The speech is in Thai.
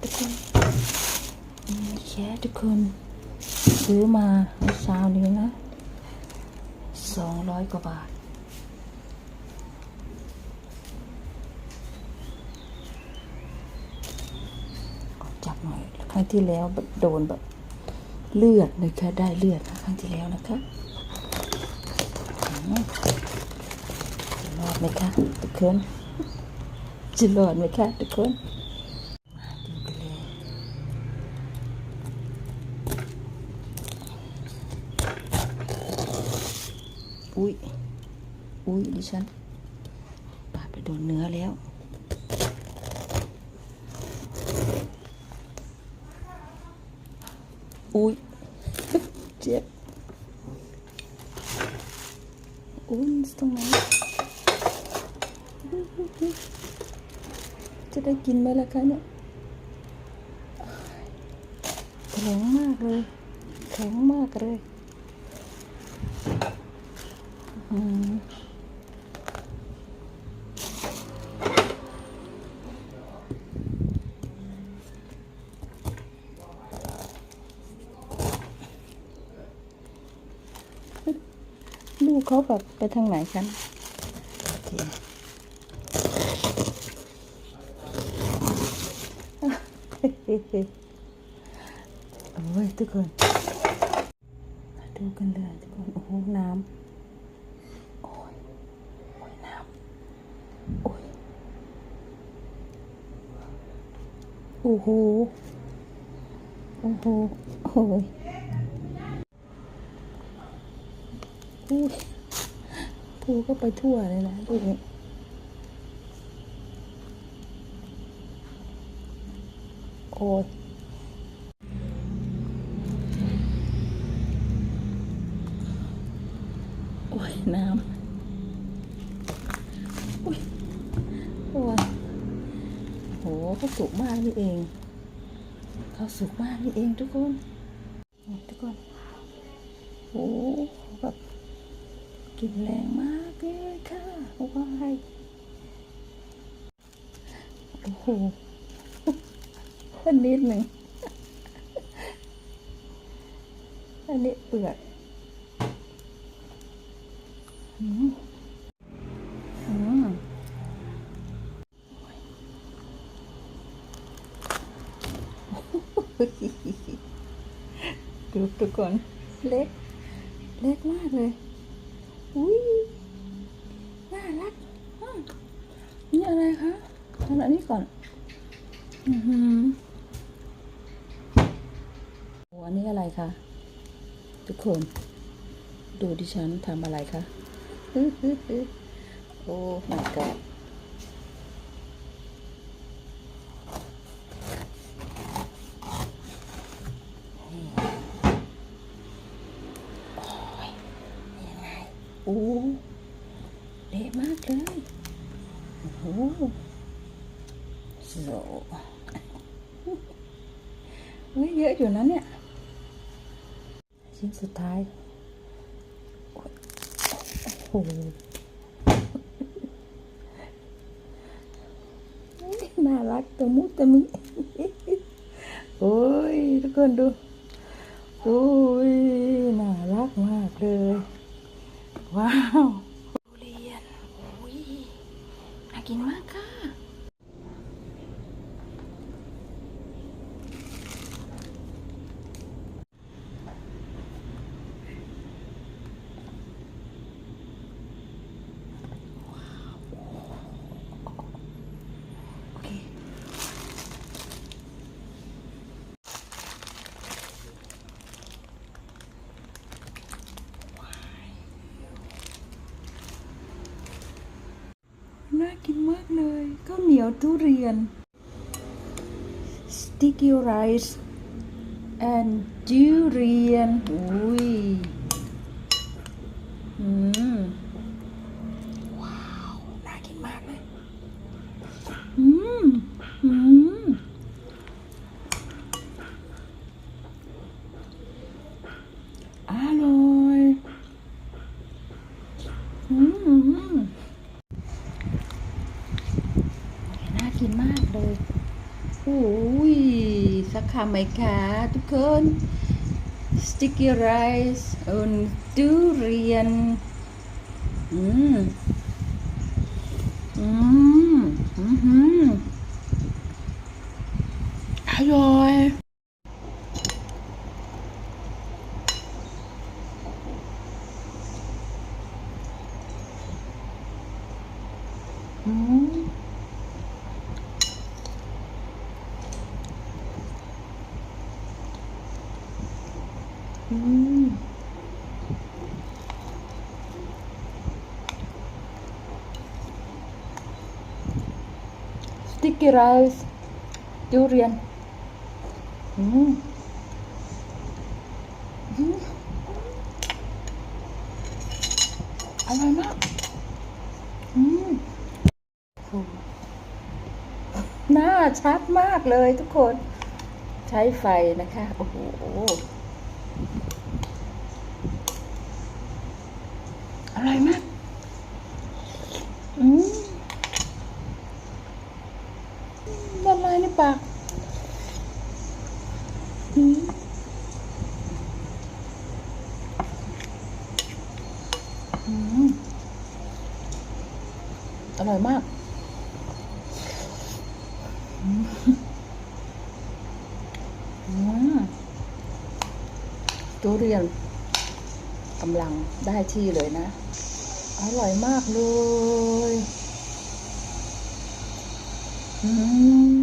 ทุกคนนี่แค่ทุกคน ซื้อมาเมื่อเช้านี้นะสองร้อยกว่าบาท จับหน่อย ครั้งที่แล้วโดนแบบเลือดนะคะได้เลือดนะครั้งที่แล้วนะคะอืมจะรอดไหมคะทุกคนจะรอดไหมคะทุกคนมาดูกันเลย อุ้ย อุ้ยดิฉันปาดไปโดนเนื้อแล้วอุ้ยเจ็บอุ้ยตรงไหนจะได้กินไหมล่ะคะเนี่ยแข็งมากเลย แข็งมากเลย ลูกเขาแบบไปทางไหนกันโอเคโอ้ยทุกคนมาดูกันเลยทุกคน โอ้โห น้ำ โอ้ย โอ้ย น้ำ โอ้ย โอ้โห โอ้โห โอ้ยอุ้ยพูก็ไปทั่วเลยนะลูกนี้โอ้ยโอ้ยน้ำอุ้ยโอ้ยโห เขาสุกมากนี่เอง เขาสุกมากนี่เองทุกคน ทุกคนโอ้แบบกลินแรงมากเลยค่ะว้ายโอ้โหอันนิดหนึ่งอันนี้เปลือก ดูทุกคนเล็ก เล็กมากเลย อุ้ยน่ารักนี่อะไรคะทำอันนี้ก่อนอือหืออันนี้อะไรคะ ทุกคน ดูดิฉันทำอะไรคะโอ้ my god โอ้เละมากเลยโอ้โหโซเฮ้ยเยอะอยู่นะเนี่ย ชิ้นสุดท้ายโอ้โหน่ารักตะมุตะมิโอ้ยทุกคนดู โอ้ย น่ารักมากเลย ว้าวทุเรียนอุ้ยน่ากินมากค่ะ มากเลยข้าวเหนียวทุเรียน sticky rice and ทุเรียนอุ้ยอืมว้าว น่ากินมากเลย อืม อืม อร่อย อืมอืม น่ากินมาก เลยอุ้ยสักคำไหมคะทุกคน sticky rice อุนดูเรียน อืม อืม อืมอร่อย อืม อืม สติกกี้ไรซ์ดูเรียนอืมอืมอร่อยมาก อืมโอ้หน้าชัดมากเลยทุกคน ใช้ไฟนะคะ โอ้โห ร่อยมาก อืมละลายในปากอืมอืมอร่อยมากอืมอืมทุเรียน กำลังได้ที่เลยนะ อร่อยมากเลย อืม